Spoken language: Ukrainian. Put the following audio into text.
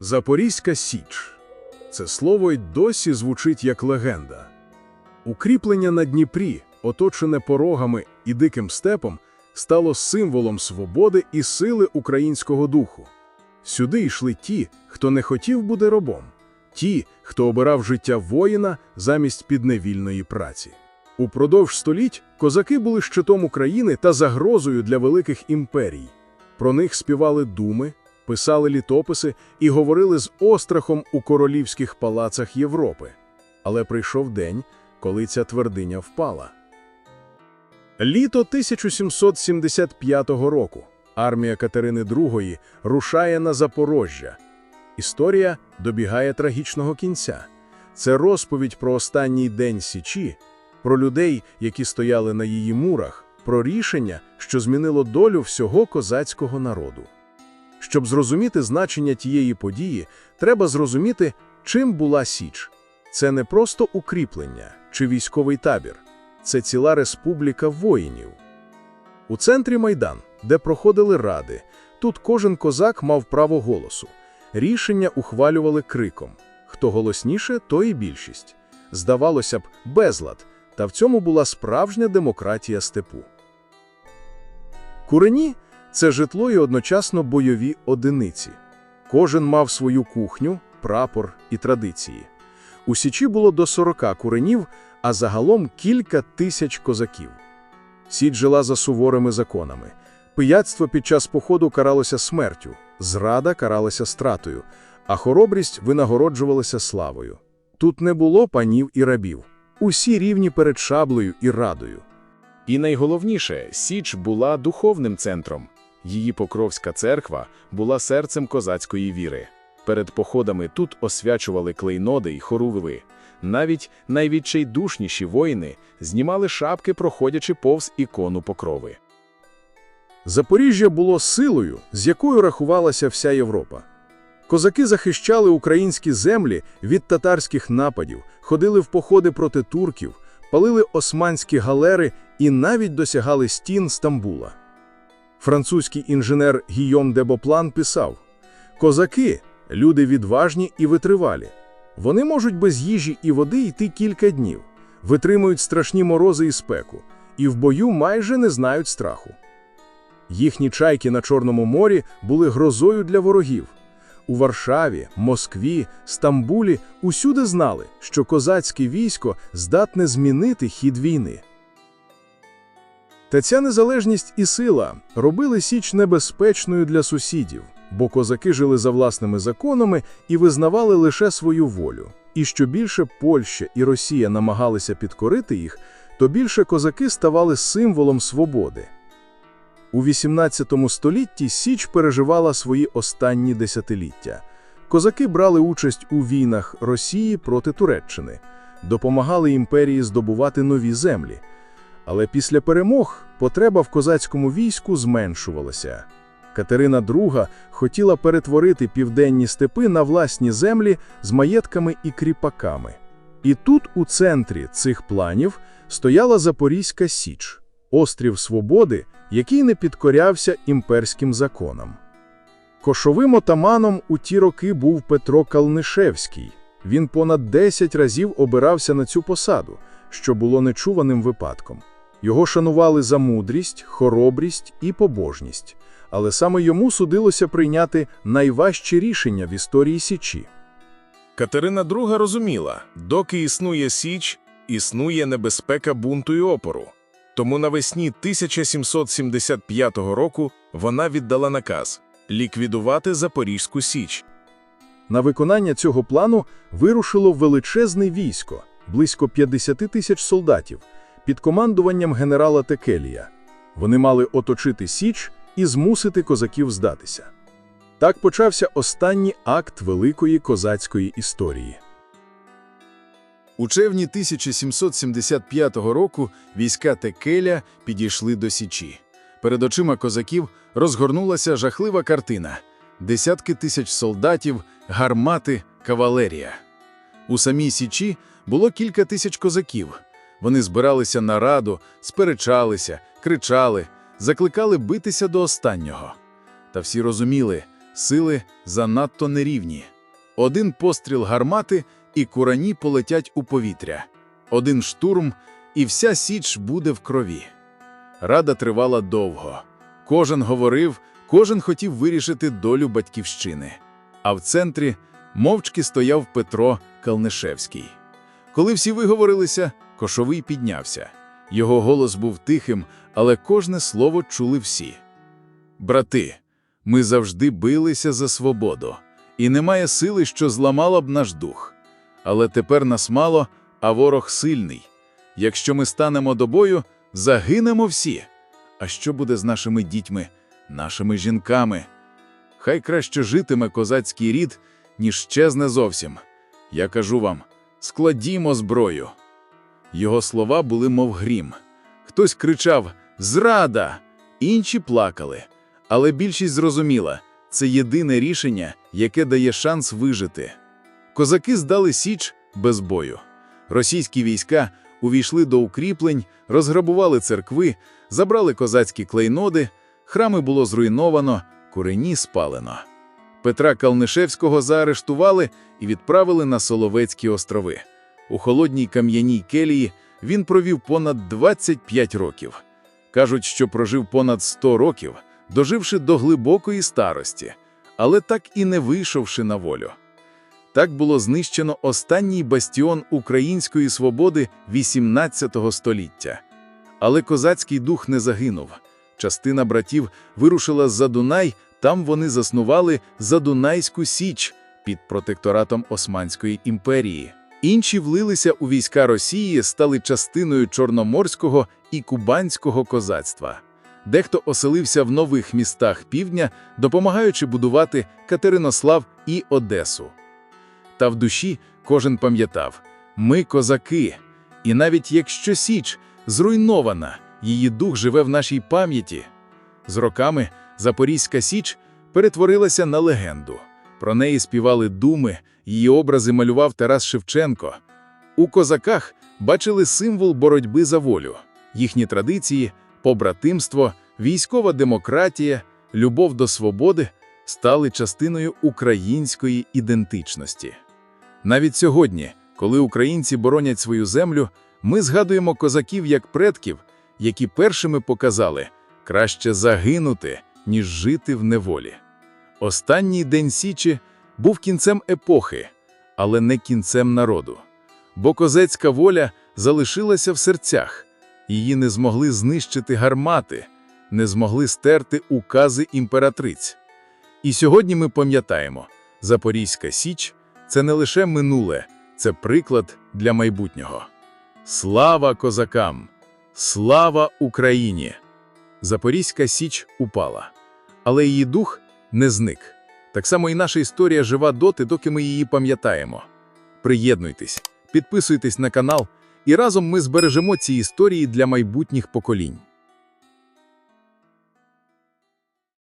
Запорізька Січ. Це слово й досі звучить як легенда. Укріплення на Дніпрі, оточене порогами і диким степом, стало символом свободи і сили українського духу. Сюди йшли ті, хто не хотів бути рабом, ті, хто обирав життя воїна замість підневільної праці. Упродовж століть козаки були щитом України та загрозою для великих імперій. Про них співали думи, писали літописи і говорили з острахом у королівських палацах Європи. Але прийшов день, коли ця твердиня впала. Літо 1775 року. Армія Катерини II рушає на Запорожжя. Історія добігає трагічного кінця. Це розповідь про останній день Січі, про людей, які стояли на її мурах, про рішення, що змінило долю всього козацького народу. Щоб зрозуміти значення тієї події, треба зрозуміти, чим була Січ. Це не просто укріплення чи військовий табір, це ціла республіка воїнів. У центрі Майдан, де проходили ради, тут кожен козак мав право голосу. Рішення ухвалювали криком. Хто голосніше, то і більшість. Здавалося б, безлад, та в цьому була справжня демократія степу. Курені – це житло і одночасно бойові одиниці. Кожен мав свою кухню, прапор і традиції. У Січі було до 40 куренів, а загалом кілька тисяч козаків. Січ жила за суворими законами. Пияцтво під час походу каралося смертю, зрада каралася стратою, а хоробрість винагороджувалася славою. Тут не було панів і рабів. Усі рівні перед шаблею і радою. І найголовніше, Січ була духовним центром. Її Покровська церква була серцем козацької віри. Перед походами тут освячували клейноди й хоругви. Навіть найвідчайдушніші воїни знімали шапки, проходячи повз ікону Покрови. Запоріжжя було силою, з якою рахувалася вся Європа. Козаки захищали українські землі від татарських нападів, ходили в походи проти турків, палили османські галери і навіть досягали стін Стамбула. Французький інженер Гійом де Боплан писав: «Козаки – люди відважні і витривалі. Вони можуть без їжі і води йти кілька днів, витримують страшні морози і спеку, і в бою майже не знають страху. Їхні чайки на Чорному морі були грозою для ворогів. У Варшаві, Москві, Стамбулі усюди знали, що козацьке військо здатне змінити хід війни. Та ця незалежність і сила робили Січ небезпечною для сусідів, бо козаки жили за власними законами і визнавали лише свою волю. І що більше Польща і Росія намагалися підкорити їх, то більше козаки ставали символом свободи. У XVIII столітті Січ переживала свої останні десятиліття. Козаки брали участь у війнах Росії проти Туреччини, допомагали імперії здобувати нові землі. Але після перемог потреба в козацькому війську зменшувалася. Катерина II хотіла перетворити південні степи на власні землі з маєтками і кріпаками. І тут, у центрі цих планів, стояла Запорізька Січ – острів свободи, який не підкорявся імперським законам. Кошовим отаманом у ті роки був Петро Калнишевський. Він понад 10 разів обирався на цю посаду, що було нечуваним випадком. Його шанували за мудрість, хоробрість і побожність, але саме йому судилося прийняти найважчі рішення в історії Січі. Катерина II розуміла, доки існує Січ, існує небезпека бунту і опору. Тому навесні 1775 року вона віддала наказ ліквідувати Запорізьку Січ. На виконання цього плану вирушило величезне військо, близько 50 тисяч солдатів, під командуванням генерала Текелія. Вони мали оточити Січ і змусити козаків здатися. Так почався останній акт великої козацької історії. У червні 1775 року війська Текеля підійшли до Січі. Перед очима козаків розгорнулася жахлива картина: десятки тисяч солдатів, гармати, кавалерія. У самій Січі було кілька тисяч козаків. Вони збиралися на раду, сперечалися, кричали, закликали битися до останнього. Та всі розуміли, Сили занадто нерівні. Один постріл гармати, і курані полетять у повітря. Один штурм, і вся січ буде в крові. Рада тривала довго. Кожен говорив, кожен хотів вирішити долю батьківщини. А в центрі мовчки стояв Петро Калнишевський. Коли всі виговорилися, Кошовий піднявся. Його голос був тихим, але кожне слово чули всі. Брати, ми завжди билися за свободу, і немає сили, що зламала б наш дух. Але тепер нас мало, а ворог сильний. Якщо ми станемо до бою, загинемо всі. А що буде з нашими дітьми, нашими жінками? Хай краще житиме козацький рід, ніж щезне зовсім. Я кажу вам, складімо зброю. Його слова були мов грім. Хтось кричав Зрада! Інші плакали. Але більшість зрозуміла це єдине рішення, яке дає шанс вижити. Козаки здали Січ без бою. Російські війська увійшли до укріплень, розграбували церкви, забрали козацькі клейноди, храми було зруйновано, курені спалено. Петра Калнишевського заарештували і відправили на Соловецькі острови. У холодній кам'яній келії він провів понад 25 років. Кажуть, що прожив понад 100 років, доживши до глибокої старості, але так і не вийшовши на волю. Так було знищено останній бастіон української свободи XVIII століття. Але козацький дух не загинув. Частина братів вирушила за Дунай, там вони заснували Задунайську Січ під протекторатом Османської імперії. Інші влилися у війська Росії, стали частиною чорноморського і кубанського козацтва. Дехто оселився в нових містах півдня, допомагаючи будувати Катеринослав і Одесу. Та в душі кожен пам'ятав – ми козаки. І навіть якщо Січ зруйнована, її дух живе в нашій пам'яті. З роками Запорізька Січ перетворилася на легенду. Про неї співали думи, її образи малював Тарас Шевченко. У козаках бачили символ боротьби за волю, їхні традиції, побратимство, військова демократія, любов до свободи стали частиною української ідентичності. Навіть сьогодні, коли українці боронять свою землю, ми згадуємо козаків як предків, які першими показали краще загинути, ніж жити в неволі. Останній день Січі був кінцем епохи, але не кінцем народу. Бо козацька воля залишилася в серцях, її не змогли знищити гармати, не змогли стерти укази імператриць. І сьогодні ми пам'ятаємо, Запорізька Січ це не лише минуле, це приклад для майбутнього. Слава козакам! Слава Україні! Запорізька Січ упала, але її дух не зник. Так само і наша історія жива доти, доки ми її пам'ятаємо. Приєднуйтесь, підписуйтесь на канал, і разом ми збережемо ці історії для майбутніх поколінь.